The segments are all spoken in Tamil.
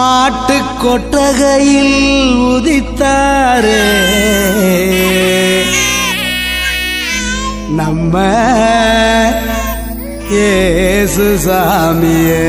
மாட்டு கொட்டகையில் உதித்தாரே. நம்ம ஏசு சாமியே.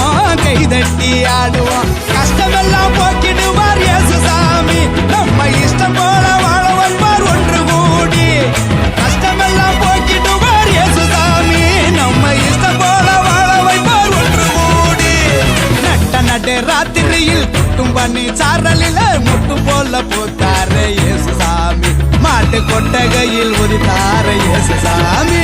கொட்டகையில் ஒரு இயேசு சாமி.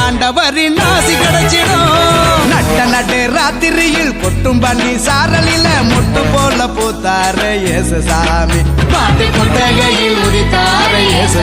ஆண்டவரின் ஆசி கிடைச்சிடும். நட்ட நட்டு ராத்திரியில் கொட்டும் பண்ணி சாரலில முட்டு போல பூத்தாரு இயேசு பாட்டு கொட்டகையில் உதித்தாரு இயேசு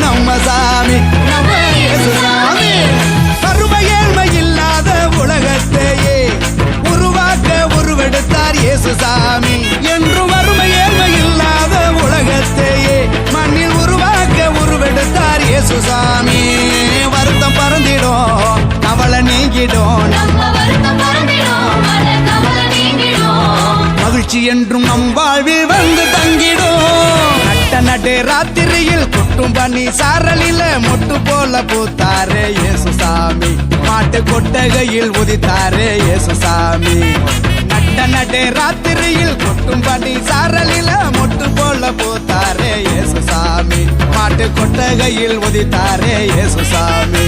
மகிழ்ச்சி என்றும் நம் வாழ்வில் வந்து தங்கிடும். நட்ட நடு ராத்திரியில் கொட்டும் பண்ணி சாரலில மொட்டு போல பூத்தாரே இயேசுசாமி. மாட்டு கொட்டகையில் உதித்தாரே இயேசுசாமி. நட்ட நடு ராத்திரியில் கொட்டும் பண்ணி சாரலில மொட்டு போல பூத்தாரே இயேசுசாமி. மாட்டு கொட்டகையில் உதித்தாரே இயேசுசாமி.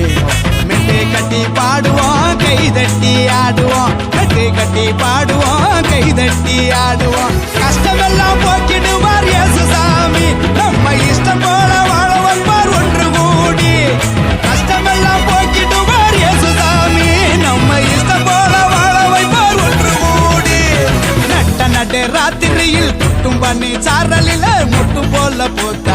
கட்டி பாடுவோம் கை தட்டி ஆடுவோம் கட்டு கட்டி பாடுவோம் கை தட்டி ஆடுவோம் கஷ்டமெல்லாம் போக்கிடுவார் இயேசு சாமி நம்ம இஷ்டம் போல வாழ வந்தார் ஒன்று கூடி. கஷ்டமெல்லாம் போக்கிடுவார் இயேசு சாமி நம்ம இஷ்டம் போல வாழ வைப்பார் ஒன்று கூடி. நட்ட நட்டு ராத்திரியில் குட்டும் பண்ணி சாரலில முட்டும் போல போத்த.